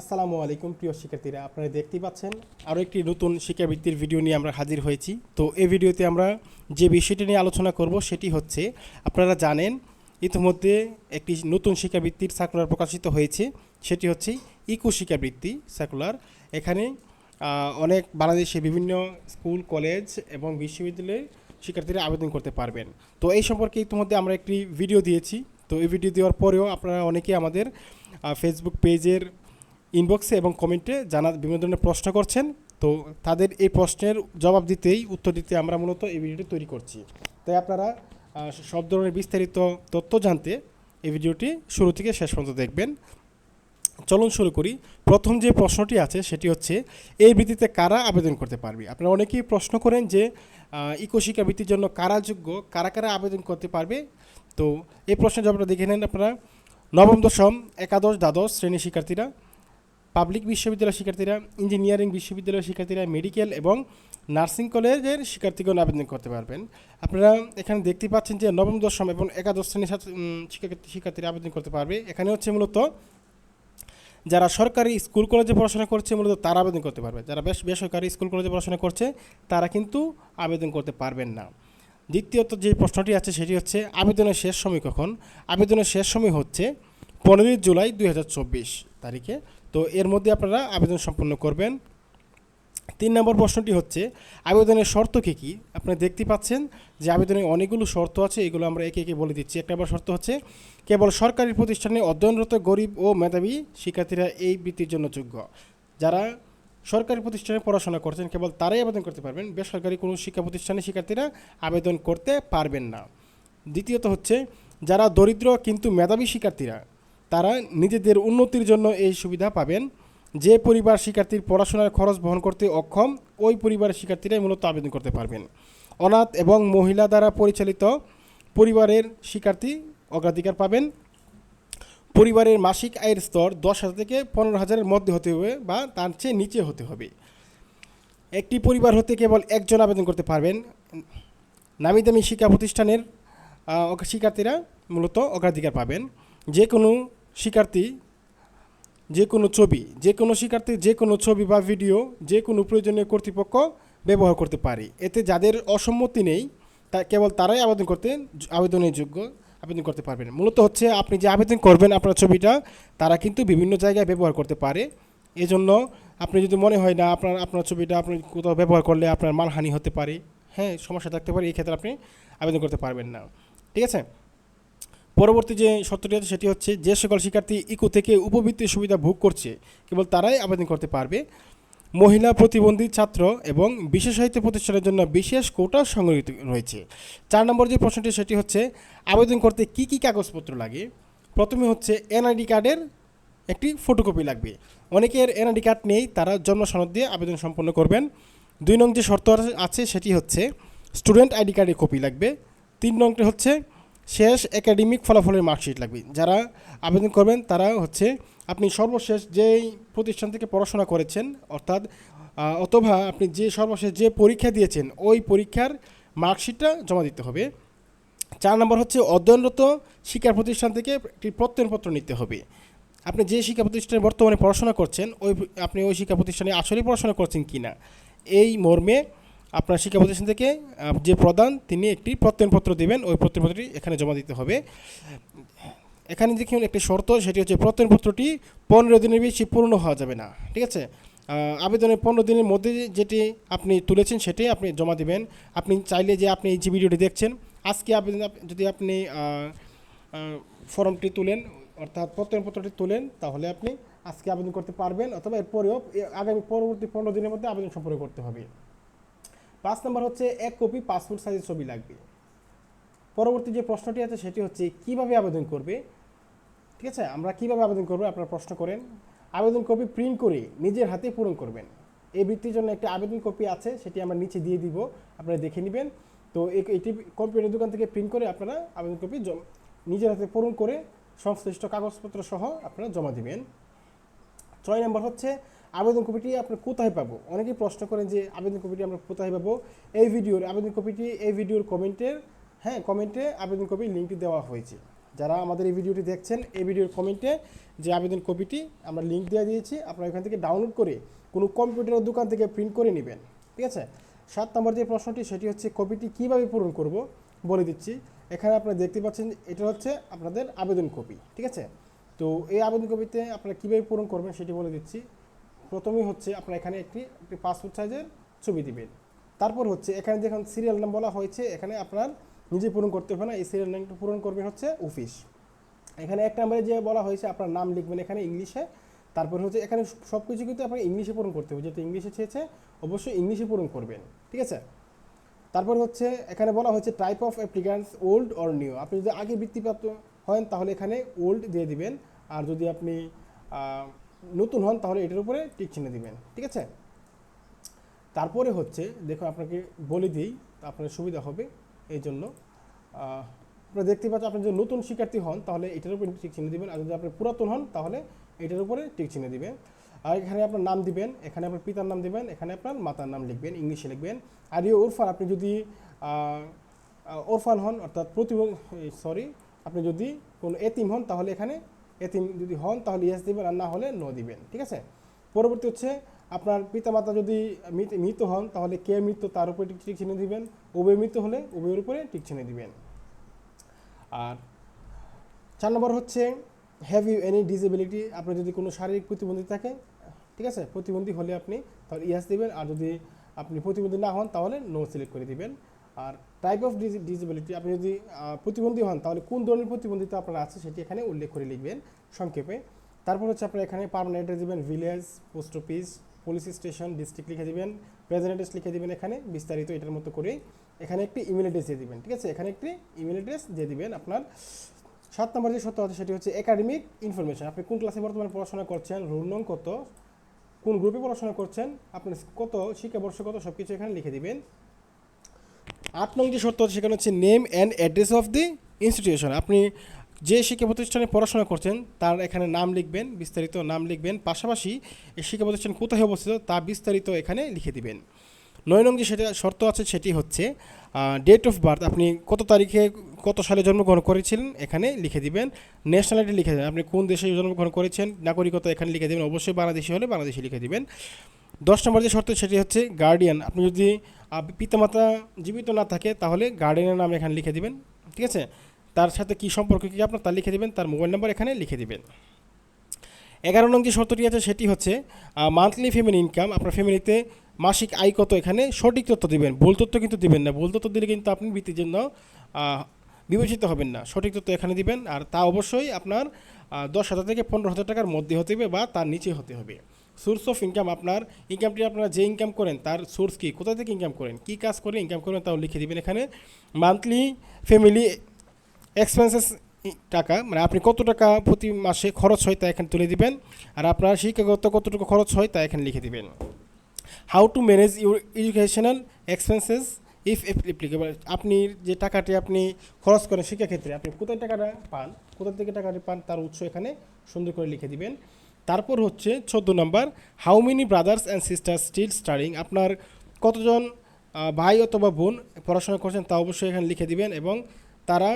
আসসালামু আলাইকুম, প্রিয় শিক্ষার্থীরা। আপনারা দেখতেই পাচ্ছেন, আরও একটি নতুন শিক্ষাবৃত্তির ভিডিও নিয়ে আমরা হাজির হয়েছি। তো এই ভিডিওতে আমরা যে বিষয়টি নিয়ে আলোচনা করব, সেটি হচ্ছে, আপনারা জানেন, ইতিমধ্যে একটি নতুন শিক্ষাবৃত্তির সার্কুলার প্রকাশিত হয়েছে। সেটি হচ্ছে ইকো শিক্ষাবৃত্তি সার্কুলার এখানে অনেক বাংলাদেশে বিভিন্ন স্কুল, কলেজ এবং বিশ্ববিদ্যালয়ে শিক্ষার্থীরা আবেদন করতে পারবেন। তো এই সম্পর্কে ইতিমধ্যে আমরা একটি ভিডিও দিয়েছি। তো এই ভিডিও দেওয়ার পরেও আপনারা অনেকেই আমাদের ফেসবুক পেজের ইনবক্সে এবং কমেন্টে জানা, বিভিন্ন ধরনের প্রশ্ন করছেন। তো তাদের এই প্রশ্নের জবাব দিতেই উত্তর দিতে আমরা মূলত এই ভিডিওটি তৈরি করছি। তাই আপনারা সব ধরনের বিস্তারিত তথ্য জানতে এই ভিডিওটি শুরু থেকে শেষ পর্যন্ত দেখবেন। চলুন শুরু করি। প্রথম যে প্রশ্নটি আছে সেটি হচ্ছে, এই বৃত্তিতে কারা আবেদন করতে পারবে? আপনারা অনেকেই প্রশ্ন করেন যে ইকো শিক্ষা বৃত্তির জন্য কারা যোগ্য, কারা কারা আবেদন করতে পারবে? তো এই প্রশ্নের জবাবটা দেখে নেন আপনারা। নবম দশম, একাদশ, দ্বাদশ শ্রেণি শিক্ষার্থীরা। পাবলিক বিশ্ববিদ্যালয়ের শিক্ষার্থীরা ইঞ্জিনিয়ারিং বিশ্ববিদ্যালয়ের শিক্ষার্থীরা মেডিকেল এবং নার্সিং কলেজের শিক্ষার্থীগণ আবেদন করতে পারবেন। আপনারা এখানে দেখতে পাচ্ছেন যে নবম, দশম এবং একাদশ শ্রেণির শিক্ষার্থী শিক্ষার্থীরা আবেদন করতে পারবে। এখানে হচ্ছে মূলত যারা সরকারি স্কুল কলেজে পড়াশোনা করছে, মূলত তারা আবেদন করতে পারবে। যারা বেশ বেসরকারি স্কুল কলেজে পড়াশোনা করছে, তারা কিন্তু আবেদন করতে পারবেন না। দ্বিতীয়ত যে প্রশ্নটি আছে, সেটি হচ্ছে আবেদনের শেষ সময় কখন? আবেদনের শেষ সময় হচ্ছে পনেরোই জুলাই দুই হাজার চব্বিশ তারিখে। তো এর মধ্যে আপনারা আবেদন সম্পন্ন করবেন। তিন নম্বর প্রশ্নটি হচ্ছে, আবেদনের শর্ত কী কী? আপনারা দেখতে পাচ্ছেন যে আবেদনে অনেকগুলো শর্ত আছে, এগুলো আমরা একে একে বলে দিচ্ছি। একটা নম্বর শর্ত হচ্ছে, কেবল সরকারি প্রতিষ্ঠানে অধ্যয়নরত গরিব ও মেধাবী শিক্ষার্থীরা এই বৃত্তির জন্য যোগ্য। যারা সরকারি প্রতিষ্ঠানে পড়াশোনা করছেন, কেবল তারাই আবেদন করতে পারবেন। বেসরকারি কোনো শিক্ষা প্রতিষ্ঠানে শিক্ষার্থীরা আবেদন করতে পারবেন না। দ্বিতীয়ত হচ্ছে, যারা দরিদ্র কিন্তু মেধাবী শিক্ষার্থীরা তারা নিজেদের উন্নতির জন্য এই সুবিধা পাবেন। যে পরিবার শিক্ষার্থীর পড়াশোনার খরচ বহন করতে অক্ষম, ওই পরিবারের শিক্ষার্থীরাই মূলত আবেদন করতে পারবেন। অনাথ এবং মহিলা দ্বারা পরিচালিত পরিবারের শিক্ষার্থী অগ্রাধিকার পাবেন। পরিবারের মাসিক আয়ের স্তর দশ হাজার থেকে পনেরো হাজারের মধ্যে হতে হবে বা তার চেয়ে নিচে হতে হবে। একটি পরিবার হতে কেবল একজন আবেদন করতে পারবেন। নামি দামি শিক্ষা প্রতিষ্ঠানের শিক্ষার্থীরা মূলত অগ্রাধিকার পাবেন। যে কোনো শিক্ষার্থী, যে কোনো ছবি, যে কোনো শিক্ষার্থী, যে কোনো ছবি বা ভিডিও, যে কোনো প্রয়োজনীয় কর্তৃপক্ষ ব্যবহার করতে পারে। এতে যাদের অসম্মতি নেই, তা কেবল তারাই আবেদন করতে আবেদনের যোগ্য আবেদন করতে পারবেন। মূলত হচ্ছে আপনি যে আবেদন করবেন আপনার ছবিটা, তারা কিন্তু বিভিন্ন জায়গায় ব্যবহার করতে পারে। এজন্য আপনি যদি মনে হয় না, আপনার আপনার ছবিটা আপনি কোথাও ব্যবহার করলে আপনার মানহানি হতে পারে হ্যাঁ সমস্যা থাকতে পারে, এই ক্ষেত্রে আপনি আবেদন করতে পারবেন না। ঠিক আছে? পরবর্তী যে সত্যটি আছে সেটি হচ্ছে যে সকল শিক্ষার্থী ইকো থেকে উপবৃত্তির সুবিধা ভোগ করছে, কেবল তারাই আবেদন করতে পারবে। মহিলা প্রতিবন্ধী ছাত্র এবং বিশেষ সাহিত্য প্রতিষ্ঠানের জন্য বিশেষ কোটা সংরক্ষিত রয়েছে। চার নম্বর যে প্রশ্নটি, সেটি হচ্ছে, আবেদন করতে কি কি কাগজপত্র লাগে? প্রথমে হচ্ছে এনআইডি কার্ডের একটি ফটোকপি লাগবে। অনেকের এনআইডি কার্ড নেই, তারা জন্ম সনদ দিয়ে আবেদন সম্পন্ন করবেন। দুই নং যে শর্ত আছে, সেটি হচ্ছে, স্টুডেন্ট আইডি কার্ডের কপি লাগবে। তিন নংটি হচ্ছে শেষ একাডেমিক ফলাফলের মার্কশিট লাগবে। যারা আবেদন করবেন, তারা হচ্ছে আপনি সর্বশেষ যেই প্রতিষ্ঠান থেকে পড়াশোনা করেছেন, অর্থাৎ অথবা আপনি যে সর্বশেষ যে পরীক্ষা দিয়েছেন, ওই পরীক্ষার মার্কশিটটা জমা দিতে হবে। চার নম্বর হচ্ছে অধ্যয়নরত শিক্ষা প্রতিষ্ঠান থেকে একটি প্রত্যয়নপত্র নিতে হবে। আপনি যে শিক্ষা প্রতিষ্ঠানে বর্তমানে পড়াশোনা করছেন, ওই, আপনি ওই শিক্ষা প্রতিষ্ঠানে আসলে পড়াশোনা করছেন কি না এই মর্মে আপনার শিক্ষা প্রতিষ্ঠান থেকে যে প্রদান, তিনি একটি প্রত্যয়নপত্র দেবেন। ওই প্রত্যয়নপত্রটি এখানে জমা দিতে হবে। এখানে দেখুন একটি শর্ত, সেটি হচ্ছে প্রত্যয়নপত্রটি পনেরো দিনের বেশি পূর্ণ হওয়া যাবে না। ঠিক আছে? আবেদনের পনেরো দিনের মধ্যে যেটি আপনি তুলেছেন, সেটি আপনি জমা দিবেন। আপনি চাইলে যে আপনি এই যে ভিডিওটি দেখছেন, আজকে আবেদন যদি আপনি ফর্মটি তুলেন, অর্থাৎ প্রত্যয়নপত্রটি তুলেন, তাহলে আপনি আজকে আবেদন করতে পারবেন, অথবা এরপরেও আগামী পরবর্তী পনেরো দিনের মধ্যে আবেদন সম্পন্ন করতে হবে। পাঁচ নম্বর হচ্ছে এক কপি পাসপোর্ট সাইজের ছবি লাগবে। পরবর্তী যে প্রশ্নটি আছে সেটি হচ্ছে, কীভাবে আবেদন করবে? ঠিক আছে? আমরা কীভাবে আবেদন করব, আপনারা প্রশ্ন করেন। আবেদন কপি প্রিন্ট করে নিজের হাতে পূরণ করবেন। এই বৃত্তির জন্য একটা আবেদন কপি আছে, সেটি আমরা নিচে দিয়ে দিব, আপনারা দেখে নেবেন। তো এটি কম্পিউটার দোকান থেকে প্রিন্ট করে আপনারা আবেদন কপি নিজের হাতে পূরণ করে সংশ্লিষ্ট কাগজপত্র সহ আপনারা জমা দিবেন। ছয় নম্বর হচ্ছে আবেদন কপিটি আপনি কোথায় পাবো? অনেকেই প্রশ্ন করেন যে, আবেদন কপিটি আমরা কোথায় পাবো? এই ভিডিওর, আবেদন কপিটি এই ভিডিওর কমেন্টের হ্যাঁ কমেন্টে আবেদন কপির লিঙ্কটি দেওয়া হয়েছে। যারা আমাদের এই ভিডিওটি দেখছেন, এই ভিডিওর কমেন্টে যে আবেদন কপিটি আমরা লিঙ্ক দিয়ে দিয়েছি, আপনারা এখান থেকে ডাউনলোড করে কোনো কম্পিউটারের দোকান থেকে প্রিন্ট করে নেবেন। ঠিক আছে? সাত নম্বর যে প্রশ্নটি, সেটি হচ্ছে কপিটি কীভাবে পূরণ করব বলে দিচ্ছি। এখানে আপনারা দেখতে পাচ্ছেন, এটা হচ্ছে আপনাদের আবেদন কপি। ঠিক আছে? তো এই আবেদন কপিতে আপনারা কীভাবে পূরণ করবেন সেটি বলে দিচ্ছি। প্রথমেই হচ্ছে আপনার এখানে একটি একটি পাসপোর্ট সাইজের ছবি দিবেন। তারপর হচ্ছে এখানে দেখুন সিরিয়াল নাম বলা হয়েছে, এখানে আপনার নিজে পূরণ করতে হবে না, এই সিরিয়াল নামটা পূরণ করবেন হচ্ছে অফিস এখানে এক নম্বরে যে বলা হয়েছে, আপনার নাম লিখবেন এখানে ইংলিশে। তারপর হচ্ছে এখানে সব কিছু কিন্তু আপনাকে ইংলিশে পূরণ করতে হবে, যেহেতু ইংলিশে চেয়েছে, অবশ্যই ইংলিশে পূরণ করবেন, ঠিক আছে? তারপর হচ্ছে এখানে বলা হচ্ছে type of applicants old or new আপনি যদি আগে বৃত্তিপ্রাপ্ত হন, তাহলে এখানে ওল্ড দিয়ে দিবেন। আর যদি আপনি নতুন হন, তাহলে এটার উপরে টিক চিহ্ন দিবেন, ঠিক আছে? তারপরে হচ্ছে দেখো আপনাকে বলে দিই, আপনার সুবিধা হবে এই জন্য। আপনারা দেখতে পাচ্ছেন, আপনি যদি নতুন শিক্ষার্থী হন, তাহলে এটার উপরে টিক চিহ্ন দিবেন, আর যদি আপনি পুরাতন হন, তাহলে এটার উপরে টিক চিহ্ন দিবেন। আর এখানে আপনার নাম দিবেন, এখানে আপনার পিতার নাম দিবেন, এখানে আপনার মাতার নাম লিখবেন, ইংলিশে লিখবেন। আর এই ওরফান, আপনি যদি ওরফান হন, অর্থাৎ প্রতিবন্ধ সরি আপনি যদি কোনো এতিম হন, তাহলে এখানে এতিম যদি হন, তাহলে ইয়েস দিবেন, আর না হলে নো দিবেন, ঠিক আছে? পরবর্তী হচ্ছে, আপনার পিতামাতা যদি মৃত- হন, তাহলে কে মৃত, তার উপরে টিক চিহ্ন দিবেন। উভয় মৃত হলে উভয়ের উপরে টিক চিহ্ন দিবেন। আর চার নম্বর হচ্ছে হ্যাভ ইউ এনি ডিসেবিলিটি আপনার যদি কোনো শারীরিক প্রতিবন্ধী থাকে, ঠিক আছে? প্রতিবন্ধী হলে আপনি তাহলে ইয়াস দিবেন, আর যদি আপনি প্রতিবন্ধী না হন, তাহলে নো সিলেক্ট করে দিবেন। আর টাইপ অফ ডিসেবিলিটি আপনি যদি প্রতিবন্ধী হন, তাহলে কোন ধরনের প্রতিবন্ধিতা আপনার আছে সেটি এখানে উল্লেখ করে লিখবেন সংক্ষেপে। তারপর হচ্ছে আপনার এখানে পারমানেন্ট দিবেন village post office police station district লিখে দিবেন প্রেজেন্ট অ্যাড্রেস লিখে দিবেন এখানে, বিস্তারিত এটার মতো করে এখানে একটি ইমেল অ্যাড্রেস দিয়ে দিবেন, ঠিক আছে? এখানে একটি ইমেল অ্যাড্রেস দিয়ে দিবেন আপনার। সাত নম্বর যে সত্য আছে সেটি হচ্ছে একাডেমিক ইনফরমেশন আপনি কোন ক্লাসে বর্তমানে পড়াশোনা করছেন রোল নং কত, কোন গ্রুপে পড়াশোনা করছেন, আপনার কত শিক্ষাবর্ষ কত সব কিছু এখানে লিখে দিবেন। আট নং যে শর্ত আছে, সেখানে হচ্ছে name and address of the institution আপনি যে শিক্ষা প্রতিষ্ঠানে পড়াশোনা করছেন, তার এখানে নাম লিখবেন, বিস্তারিত নাম লিখবেন। পাশাপাশি এই শিক্ষা প্রতিষ্ঠান কোথায় অবস্থিত, তা বিস্তারিত এখানে লিখে দিবেন। নয় নং যে সেটা শর্ত আছে, সেটি হচ্ছে ডেট অফ বার্থ আপনি কত তারিখে কত সালে জন্মগ্রহণ করেছিলেন, এখানে লিখে দিবেন। ন্যাশনালিটি লিখে দেবেন। আপনি কোন দেশে জন্মগ্রহণ করেছেন, নাগরিকতা এখানে লিখে দেবেন। অবশ্যই বাংলাদেশি হলে বাংলাদেশি লিখে দিবেন। দশ নম্বর যে শর্ত সেটি হচ্ছে গার্ডিয়ান আপনি যদি পিতামাতা জীবিত না থাকে, তাহলে গার্ডিয়ানের নাম এখানে লিখে দিবেন, ঠিক আছে? তার সাথে কি সম্পর্ক কি আপনার, তা লিখে দিবেন, তার মোবাইল নাম্বার এখানে লিখে দিবেন। এগারো নং যে শর্তটি আছে, সেটি হচ্ছে মান্থলি ফ্যামিলি ইনকাম আপনার ফ্যামিলিতে মাসিক আয় কত এখানে? সঠিক তথ্য দিবেন, ভুল তথ্য কিন্তু দিবেন না। ভুল তথ্য দিলে কিন্তু আপনি বৃত্তির জন্য বিবেচিত হবেন না। সঠিক তথ্য এখানে দিবেন, আর তা অবশ্যই আপনার দশ হাজার থেকে পনেরো হাজার টাকার মধ্যে হতে হবে বা তার নিচে হতে হবে। সোর্স অফ ইনকাম আপনার ইনকামটি আপনারা যে ইনকাম করেন, তার সোর্স কী? কোথা থেকে ইনকাম করেন? কী কাজ করে ইনকাম করেন তাও লিখে দিবেন এখানে। মান্থলি ফ্যামিলি এক্সপেন্সেস টাকা মানে আপনি কত টাকা প্রতি মাসে খরচ হয় তা এখানে তুলে দিবেন। আর আপনার শিক্ষাগত কতটুকু খরচ হয় তা এখানে লিখে দিবেন। How to manage your educational expenses if applicable আপনি যে টাকাটি আপনি খরচ করেন, শিক্ষাক্ষেত্রে আপনি কোথায় টাকাটা পান, কোথা থেকে টাকাটি পান, তার উৎস এখানে সুন্দর করে লিখে দিবেন। তারপর হচ্ছে চোদ্দ number how many brothers and sister still studying আপনার কতজন ভাই অথবা বোন পড়াশোনা করছেন তা অবশ্যই এখানে লিখে দিবেন এবং তারা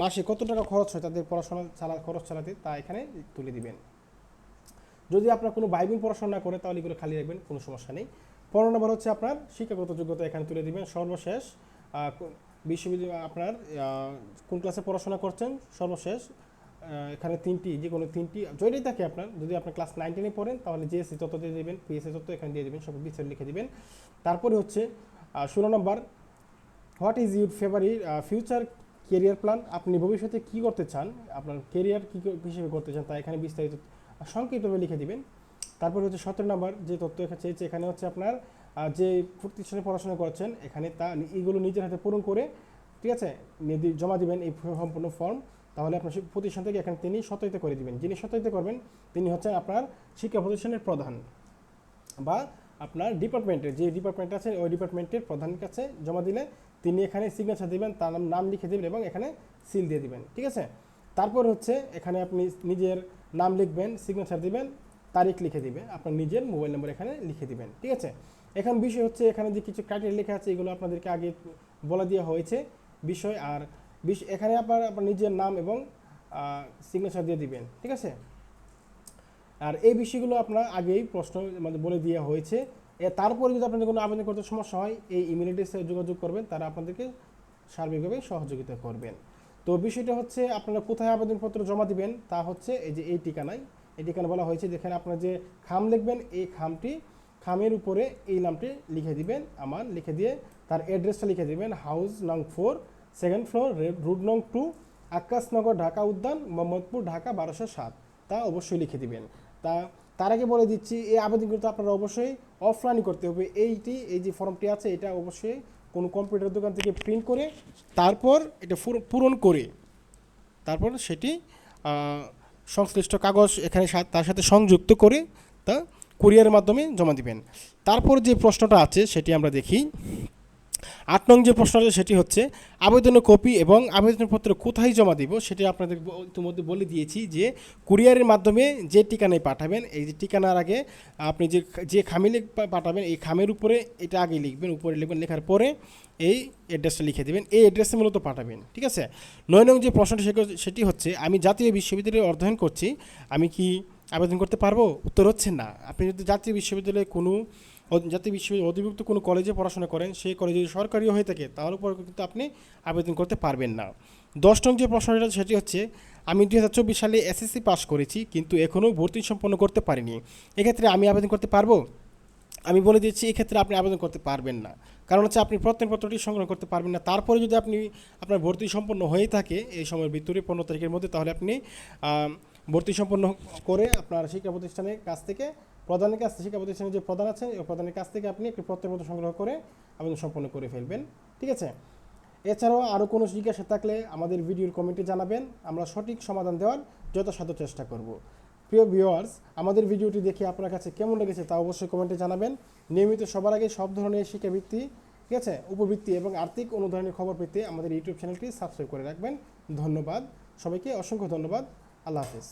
মাসে কত টাকা খরচ হয় তাদের পড়াশোনা চালা খরচ চালাতে তা এখানে তুলে দিবেন। যদি আপনার কোনো ভাই বোন পড়াশোনা না করে তাহলে এগুলো খালি রাখবেন, কোনো সমস্যা নেই। পনেরো নম্বর হচ্ছে আপনার শিক্ষাগত যোগ্যতা এখানে তুলে দিবেন। সর্বশেষ বিশ্ববিদ্যালয় আপনার কোন ক্লাসে পড়াশোনা করছেন? সর্বশেষ এখানে তিনটি, যে কোনো তিনটি জয়টাই থাকে আপনার। যদি আপনার ক্লাস নাইন টেনে পড়েন, তাহলে জিএসসি তত্ত্ব দিয়ে দেবেন পিএসসি তত্ত্ব এখানে দিয়ে দেবেন, সব বিস্তারিত লিখে দিবেন। তারপরে হচ্ছে ষোলো number what is your favourite future career plan আপনি ভবিষ্যতে কি করতে চান? আপনার কেরিয়ার কী হিসেবে করতে চান? তা এখানে বিস্তারিত, সংক্ষিপ্তভাবে লিখে দিবেন। তারপর হচ্ছে সতেরো নম্বর, যে তথ্য চেয়েছে, এখানে হচ্ছে আপনার যে প্রতিষ্ঠানে পড়াশোনা করছেন, এখানে তা এইগুলো নিজের হাতে পূরণ করে, ঠিক আছে জমা দিবেন এই সম্পূর্ণ ফর্ম তাহলে আপনার প্রতিষ্ঠান থেকে এখানে তিনি সত্যায়িত করে দিবেন। যিনি সত্যায়িত করবেন, তিনি হচ্ছেন আপনার শিক্ষা প্রতিষ্ঠানের প্রধান বা আপনার ডিপার্টমেন্টের যে ডিপার্টমেন্ট আছে, ওই ডিপার্টমেন্টের প্রধানের কাছে জমা দিলে তিনি এখানে সিগনেচার দিবেন, তার নাম নাম লিখে দেবেন এবং এখানে সিল দিয়ে দিবেন। ঠিক আছে? তারপর হচ্ছে এখানে আপনি নিজের নাম লিখবেন সিগনেচার দিবেন, তারিখ লিখে দিবেন, আপনার নিজের মোবাইল নম্বর এখানে লিখে দিবেন। ঠিক আছে? এখন বিষয় হচ্ছে এখানে যে কিছু ক্রাইটেরিয়া লেখা আছে, এগুলো আপনাদেরকে আগে বলে দেওয়া হয়েছে। বিষয় আর বিষ- এখানে আপনার আপনার নিজের নাম এবং সিগনেচার দিয়ে দিবেন, ঠিক আছে? আর এই বিষয়গুলো আপনার আগেই প্রশ্ন মানে বলে দেওয়া হয়েছে। তারপরে যদি আপনাদের কোনো আবেদন করতে সমস্যা হয়, এই ইমেল অ্যাড্রেসে যোগাযোগ করবেন, তারা আপনাদেরকে সার্বিকভাবে সহযোগিতা করবেন। তো বিষয়টা হচ্ছে, আপনারা কোথায় আবেদনপত্র জমা দিবেন, তা হচ্ছে এই যে এই ঠিকানায়। এই ঠিকানা বলা হয়েছে, যেখানে আপনার যে খাম লিখবেন, এই খামটি, খামের উপরে এই নামটি লিখে দিবেন, আমার লিখে দিয়ে তার অ্যাড্রেসটা লিখে দিবেন হাউস নং ফোর সেকেন্ড ফ্লোর রুট নং টু, আকাশনগর, ঢাকা উদ্যান, মোহাম্মদপুর, ঢাকা বারোশো সাত। তা অবশ্যই লিখে দিবেন। তা, তার আগে বলে দিচ্ছি, এই আবেদন কিন্তু আপনারা অবশ্যই অফলাইনই করতে হবে। এইটি, এই যে ফর্মটি আছে, এটা অবশ্যই কোনো কম্পিউটার দোকান থেকে প্রিন্ট করে, তারপর এটা পূরণ করে, তারপর সেটি সংশ্লিষ্ট কাগজ এখানে তার সাথে সংযুক্ত করে, তা কুরিয়ারের মাধ্যমে জমা দিবেন। তারপর যে প্রশ্নটা আছে, সেটি আমরা দেখি। আট নং যে প্রশ্ন আছে সেটি হচ্ছে, আবেদনের কপি এবং আবেদনপত্র কোথায় জমা দিব? সেটি আপনাদের ইতিমধ্যে বলে দিয়েছি যে কুরিয়ারের মাধ্যমে যে ঠিকানায় পাঠাবেন, এই যে ঠিকানার আগে আপনি যে যে খামে পাঠাবেন, এই খামের উপরে এটা আগে লিখবেন, উপরে লিখবেন, লেখার পরে এই অ্যাড্রেসটা লিখে দেবেন, এই অ্যাড্রেসে মূলত পাঠাবেন, ঠিক আছে? নয় নং যে প্রশ্নটি সেটি হচ্ছে, আমি জাতীয় বিশ্ববিদ্যালয়ে অধ্যয়ন করছি, আমি কি আবেদন করতে পারব? উত্তর হচ্ছে না। আপনি যদি জাতীয় বিশ্ববিদ্যালয়ে কোনো জাতীয় বিশ্ববিদ্যালয় অধিভুক্ত কোনো কলেজে পড়াশোনা করেন, সেই কলেজ যদি সরকারি হয়ে থাকে তাহলে পরে কিন্তু আপনি আবেদন করতে পারবেন না। দশ নং যে প্রশ্নটা সেটি হচ্ছে, আমি দুই হাজার চব্বিশ সালে এসএসসি পাস করেছি, কিন্তু এখনও ভর্তি সম্পন্ন করতে পারিনি। এক্ষেত্রে আমি আবেদন করতে পারব? আমি বলে দিচ্ছি, এক্ষেত্রে আপনি আবেদন করতে পারবেন না। কারণ হচ্ছে, আপনি প্রত্যয়নপত্রটি সংগ্রহ করতে পারবেন না। তারপরে যদি আপনি, আপনার ভর্তি সম্পন্ন হয়ে থাকে, এই সময়ের ভিতরে, পনেরো তারিখের মধ্যে, তাহলে আপনি ভর্তি সম্পন্ন করে আপনার শিক্ষা প্রতিষ্ঠানের কাছ থেকে প্রধানের কাছ থেকে শিক্ষা প্রতিষ্ঠানের যে প্রধান আছেন, এই প্রধানের কাছ থেকে আপনি একটি প্রত্যয়নপত্র সংগ্রহ করে আবেদন সম্পন্ন করে ফেলবেন, ঠিক আছে? এছাড়াও আরও কোনো জিজ্ঞাসা থাকলে আমাদের ভিডিওর কমেন্টে জানাবেন, আমরা সঠিক সমাধান দেওয়ার যথাসাধ্য চেষ্টা করব। প্রিয় ভিউয়ার্স আমাদের ভিডিওটি দেখে আপনার কাছে কেমন লেগেছে তা অবশ্যই কমেন্টে জানাবেন। নিয়মিত সবার আগে সব ধরনের শিক্ষাবৃত্তি ঠিক আছে? উপবৃত্তি এবং আর্থিক অনুদানের খবর পেতে আমাদের ইউটিউব চ্যানেলটি সাবস্ক্রাইব করে রাখবেন। ধন্যবাদ। সবাইকে অসংখ্য ধন্যবাদ। আল্লাহ হাফিজ।